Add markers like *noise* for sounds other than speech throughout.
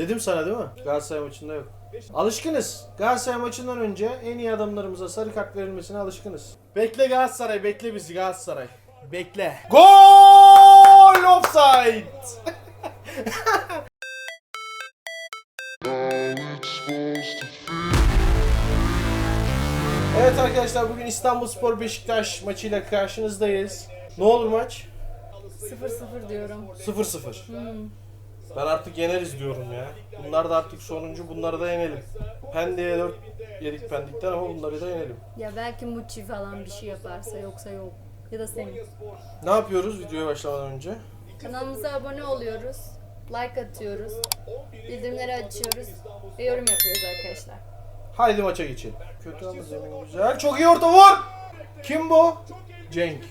Dedim sana değil mi? Galatasaray maçında yok. Alışkınız. Galatasaray maçından önce en iyi adamlarımıza sarı kart verilmesine alışkınız. Bekle Galatasaray, bekle bizi Galatasaray. Bekle. Gol offside. Evet arkadaşlar bugün İstanbulspor Beşiktaş maçıyla karşınızdayız. Ne olur maç? 0-0 diyorum. 0-0. Hmm. Ben artık yeneriz diyorum ya. Bunlar da artık sonuncu bunları da yenelim. Pendik'e 4 yedik Pendik'ten ama bunları da yenelim. Ya belki Muçi falan bir şey yaparsa yoksa yok. Ya da senin. Ne yapıyoruz videoya başlamadan önce? Kanalımıza abone oluyoruz. Like atıyoruz. Bildirimleri açıyoruz. Ve yorum yapıyoruz arkadaşlar. Haydi maça geçelim. Kötü ama zemin güzel. Çok iyi orta vur. Kim bu? Cenk.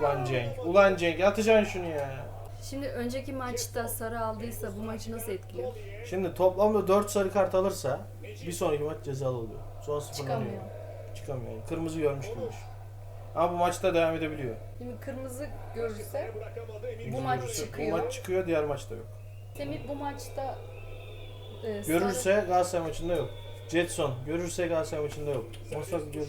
Ulan Cenk. Ulan Cenk atacaksın şunu ya. Şimdi önceki maçta sarı aldıysa bu maçı nasıl etkiliyor? Şimdi toplamda 4 sarı kart alırsa bir sonraki maç cezalı oluyor. Son sıfırlanıyor. Çıkamıyor. Çıkamıyor. Yani Kırmızı görmüş gibiymiş. Ama bu maçta devam edebiliyor. Şimdi kırmızı görürse bu maç görürse- çıkıyor. Bu maç çıkıyor, diğer maçta yok. Semih bu maçta e, sarı- Görürse Galatasaray maçında yok. Jetson görürse Galatasaray maçında yok. Olsa görür.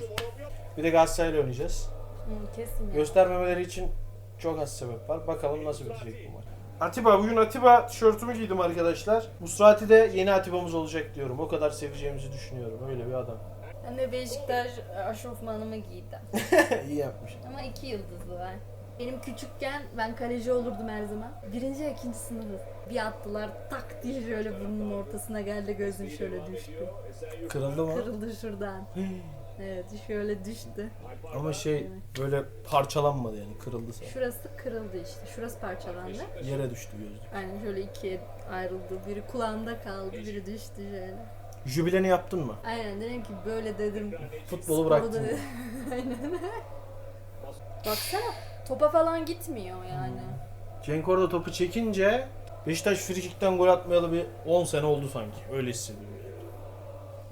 Bir de Galatasaray'la oynayacağız. Hı, kesin ya. Göstermemeleri için çok az sebep var. Bakalım nasıl bitecek bu maç. Atiba, bugün Atiba tişörtümü giydim arkadaşlar. Musrati de yeni Atiba'mız olacak diyorum. O kadar seveceğimizi düşünüyorum. Öyle bir adam. Ben de Beşiktaş aşofmanımı giydim. *laughs* İyi yapmış. Ama iki yıldızlı var. Benim küçükken ben kaleci olurdum her zaman. Birinci ve ikinci sınıfız. Bir attılar tak diye şöyle burnunun ortasına geldi gözüm şöyle düştü. Kırıldı mı? Kırıldı şuradan. *gasps* Evet şöyle düştü. Ama şey böyle parçalanmadı yani. Kırıldı sadece. Şurası kırıldı işte. Şurası parçalandı. Yere düştü gözlük. Aynen şöyle ikiye ayrıldı. Biri kulağımda kaldı, biri düştü şöyle. Jübileni yaptın mı? Aynen dedim ki böyle dedim. Futbolu bıraktın. mı? *laughs* Aynen. Baksana topa falan gitmiyor yani. Cenk orada topu çekince Beşiktaş frikikten gol atmayalı bir 10 sene oldu sanki. Öyle hissediyorum.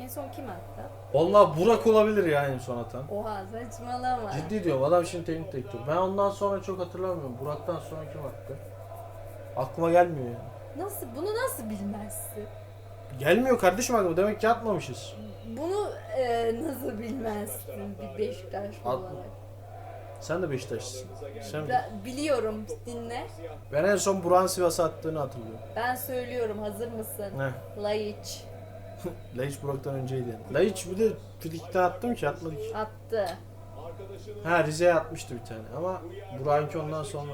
En son kim attı? Vallahi Burak olabilir ya en son atan. Oha saçmalama. Ciddi diyorum adam şimdi teknik direktör. Ben ondan sonra çok hatırlamıyorum. Burak'tan sonra kim attı? Aklıma gelmiyor ya. Nasıl bunu nasıl bilmezsin? Gelmiyor kardeşim aklıma. Demek ki atmamışız. Bunu e, nasıl bilmezsin bir Beşiktaş At- olarak? Sen de Beşiktaşlısın. Sen Ben biliyorum dinle. Ben en son Burak'ın Sivas'a attığını hatırlıyorum. Ben söylüyorum hazır mısın? Ne? Laiç Laiç Burak'tan önceydi. Laiç bir de frikikten attı mı ki? Atmadı ki. attı. Ha Rize'ye atmıştı bir tane ama Burak'ınki ondan sonra.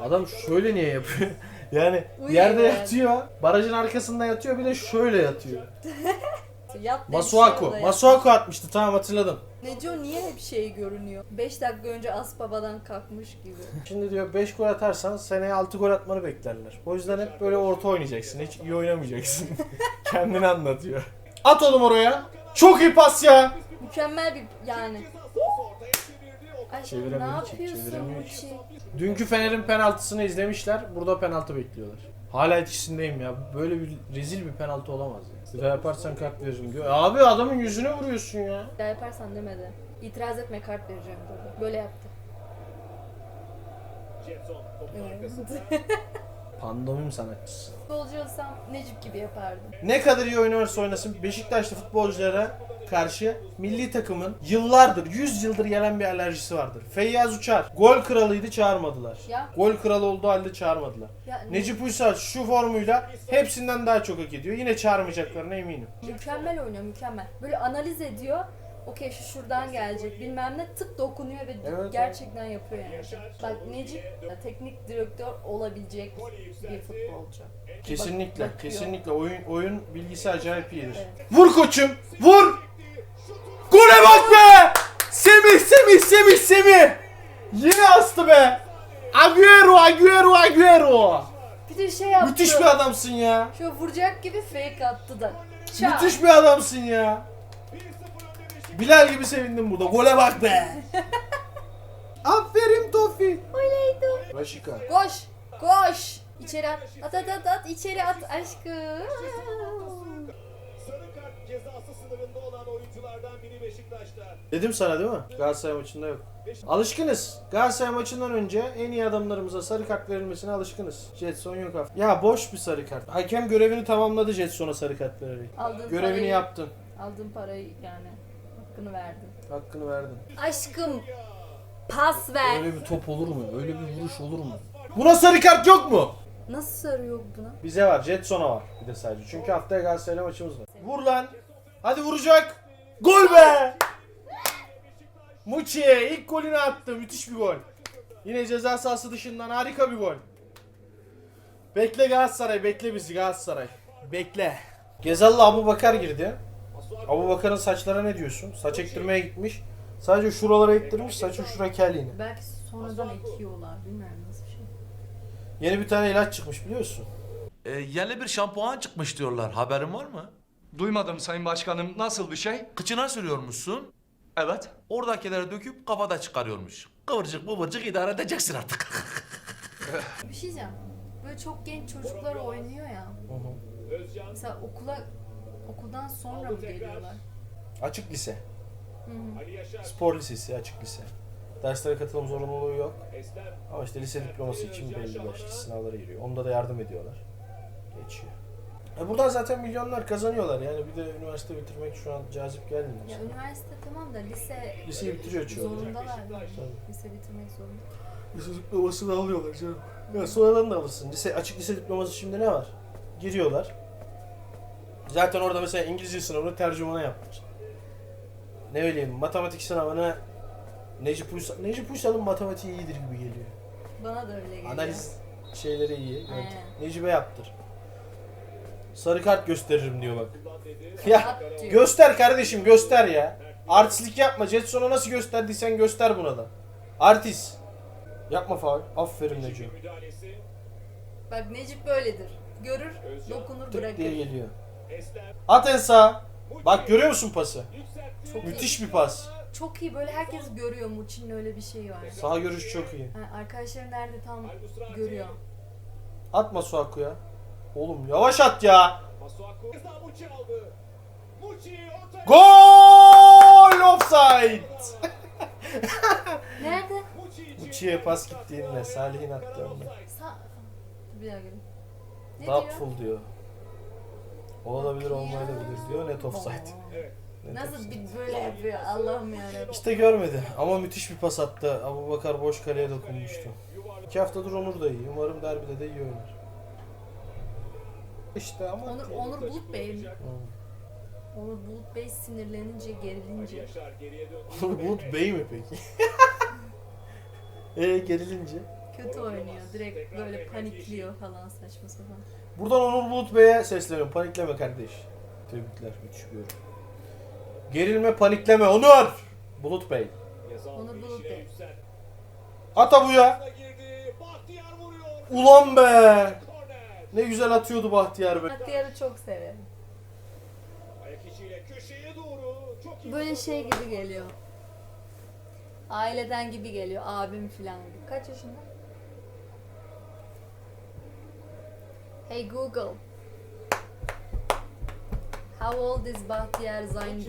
Adam şöyle niye yapıyor? *laughs* yani Uyuyor yerde yani. yatıyor, barajın arkasında yatıyor bir de şöyle yatıyor. *laughs* Yat dedi, Masuaku, şurada yat. Masuaku atmıştı tamam hatırladım. Neco niye hep şey görünüyor? 5 dakika önce Aspava'dan kalkmış gibi. *laughs* Şimdi diyor 5 gol atarsan seneye 6 gol atmanı beklerler. O yüzden hep böyle orta oynayacaksın. Hiç iyi oynamayacaksın. *laughs* Kendini anlatıyor. At oğlum oraya. Çok iyi pas ya. Mükemmel bir yani. Aşkım ne yapıyorsun. Muçi? Dünkü Fener'in penaltısını izlemişler. Burada penaltı bekliyorlar. Hala etkisindeyim ya. Böyle bir rezil bir penaltı olamaz ya. Bir daha yaparsan kart veririm diyor. Abi adamın yüzüne vuruyorsun ya. Bir daha yaparsan demedi. İtiraz etme kart vereceğim dedi. Böyle yaptı. Evet. *laughs* Pandomim sanatçısı. Futbolcu olsam Necip gibi yapardım. Ne kadar iyi oynarsa oynasın Beşiktaşlı futbolculara karşı milli takımın yıllardır, 100 yıldır gelen bir alerjisi vardır. Feyyaz Uçar gol kralıydı çağırmadılar. Ya. Gol kralı olduğu halde çağırmadılar. Ya Necip Uysal şu formuyla hepsinden daha çok hak ediyor. Yine çağırmayacaklarına eminim. mükemmel oynuyor mükemmel. Böyle analiz ediyor. Okey şu şuradan gelecek bilmem ne tık dokunuyor ve Evet. gerçekten yapıyor yani. Bak Necip teknik direktör olabilecek bir futbolcu. Kesinlikle, Bak- kesinlikle oyun oyun bilgisi acayip iyidir. Evet. Vur koçum, vur! Gole bak be! Semih, Semih, Semih, Semih! Yine astı be! Agüero, Agüero, Agüero! Bir de şey yaptı. Müthiş bir adamsın ya. Şöyle vuracak gibi fake attı da. Çak. Müthiş bir adamsın ya. Bilal gibi sevindim burada. Gole bak be! *laughs* Aferin Tofi. Öyleydi. Raşika. Koş. Koş. İçeri at. At at at at. İçeri at aşkım. Dedim sana değil mi? Galatasaray maçında yok. Alışkınız. Galatasaray maçından önce en iyi adamlarımıza sarı kart verilmesine alışkınız. Jetson yok hafta. Ya boş bir sarı kart. Hakem görevini tamamladı Jetson'a sarı kart vererek. Aldığın Görevini parayı, yaptın. Aldığın parayı yani hakkını verdin. Hakkını verdin. Aşkım pas ver. Öyle bir top olur mu? Öyle bir vuruş olur mu? Buna sarı kart yok mu? Nasıl sarıyor buna? Bize var. Jetson'a var bir de sadece. Çünkü haftaya Galatasaray'la maçımız var. Vur lan. Hadi vuracak. Gol be. Muçi'ye ilk golünü attı. Müthiş bir gol. Yine ceza sahası dışından harika bir gol. Bekle Galatasaray. Bekle bizi Galatasaray. Bekle. Gezal'la Abu Bakar girdi. Abu Bakar'ın saçlara ne diyorsun? Saç ektirmeye gitmiş. Sadece şuralara ektirmiş. Saçı şura kel yine. Belki sonradan ekiyorlar. Bilmiyorum nasıl bir şey. Yeni bir tane ilaç çıkmış biliyorsun. E, yeni bir şampuan çıkmış diyorlar. Haberin var mı? Duymadım Sayın Başkanım. Nasıl bir şey? Kıçına sürüyormuşsun. Evet. Oradakileri döküp kafada çıkarıyormuş. Kıvırcık bıvırcık idare edeceksin artık. *laughs* Bir şey diyeceğim. Böyle çok genç çocuklar oynuyor ya. Mesela okula okuldan sonra mı geliyorlar? Açık lise. Spor lisesi, açık lise. Derslere katılım zorunluluğu yok. Ama işte lise diploması için belli başlı sınavlara giriyor. Onda da yardım ediyorlar. Geçiyor. E buradan zaten milyonlar kazanıyorlar. Yani bir de üniversite bitirmek şu an cazip gelmiyor. Ya üniversite tamam da lise Liseyi bitiriyor çoğu. zorundalar. yani. Tabii. Lise bitirmek zorunda. Lise diplomasını alıyorlar canım. Ya sonradan da alırsın. Lise, açık lise diploması şimdi ne var? Giriyorlar. Zaten orada mesela İngilizce sınavını tercümana yapmış. Ne bileyim matematik sınavına Necip Uysal, Necip Uysal'ın matematiği iyidir gibi geliyor. Bana da öyle geliyor. Analiz şeyleri iyi. Aynen. Necip'e yaptır. Sarı kart gösteririm diyor bak. Ya göster kardeşim göster ya. Artistlik yapma. Jetson'a nasıl gösterdiysen göster buna da. Artist. Yapma faul. Aferin müdahalesi. Bak Necip böyledir. Görür, dokunur, Tık diye bırakır. geliyor. Eslem, At en sağ. Bak görüyor musun pası? Çok Müthiş bir pas. Çok iyi böyle herkes görüyor Muçin'in öyle bir şeyi var. Sağ görüş çok iyi. Ha, arkadaşları nerede tam görüyor. Atma Suaku'ya. Oğlum yavaş at ya. Gol! Offside. *laughs* Nerede? Muçi için. Uçiye pas gittiğinde Salih'in attı önüne. Sa bir daha gelin. Ne diyor? Doubtful diyor. Olabilir olmayabilir diyor. Net offside. Evet. Net Nasıl offside. bir böyle yapıyor Allah'ım yarabbim. İşte görmedi ama müthiş bir pas attı. Abu Bakar boş kaleye dokunmuştu. İki haftadır Onur da iyi. Umarım derbide de iyi oynar. İşte ama... Onur, Onur Bulut Bey. Onur Bulut Bey sinirlenince, gerilince. *laughs* Onur Bulut Bey mi peki? Eee *laughs* gerilince? Kötü oynuyor. Direkt böyle panikliyor falan saçma sapan. Buradan Onur Bulut Bey'e sesleniyorum. Panikleme kardeş. Tebrikler. Müthiş bir yorum. Gerilme panikleme Onur! Bulut Bey. Onur Bulut Bey. yükseltti. At Abu'ya. girdi. Bahtiyar vuruyor. Ulan be! Ne güzel atıyordu Bahtiyar be. Bahtiyar'ı çok severim. Ayak içiyle köşeye doğru. Çok iyi. Böyle şey gibi geliyor. Aileden gibi geliyor. Abim falan gibi. Kaç yaşında? Hey Google. How old is Bahtiyar an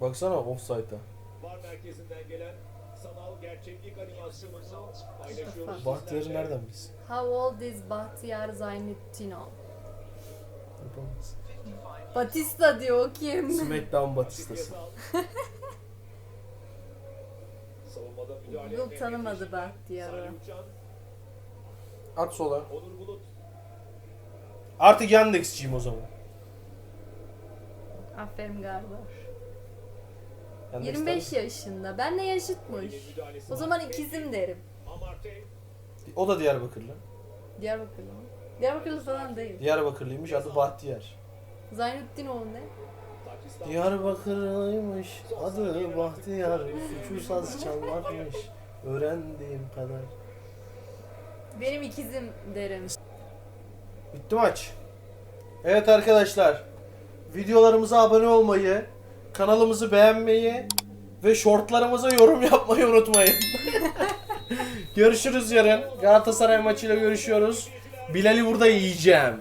Baksana offside'a. var merkezinden gelen sanal gerçeklik animasyonunu paylaşıyoruz. Bahtiyar'ı nereden bilsin? How old is Bahtiyar Zaynettinov? Yapamaz. Batista diyor kim? Smackdown Batista'sı. *laughs* Google tanımadı. Bahtiyar'ı. At sola. Artık Yandex'ciyim o zaman. Aferin galiba. Yandex'ten- 25 yaşında. Benle yaşıtmış. O zaman ikizim derim. O da Diyarbakırlı. Diyarbakırlı mı? Diyarbakırlı falan değil. Diyarbakırlıymış adı Bahtiyar. Zaynettinov ne? Diyarbakırlıymış adı Bahtiyar. Suçu saz çalmakmış. Öğrendiğim kadar. Benim ikizim derim. Bitti maç. Evet arkadaşlar. Videolarımıza abone olmayı, kanalımızı beğenmeyi ve shortlarımıza yorum yapmayı unutmayın. *laughs* görüşürüz yarın. Galatasaray maçıyla görüşüyoruz. Bilal'i burada yiyeceğim.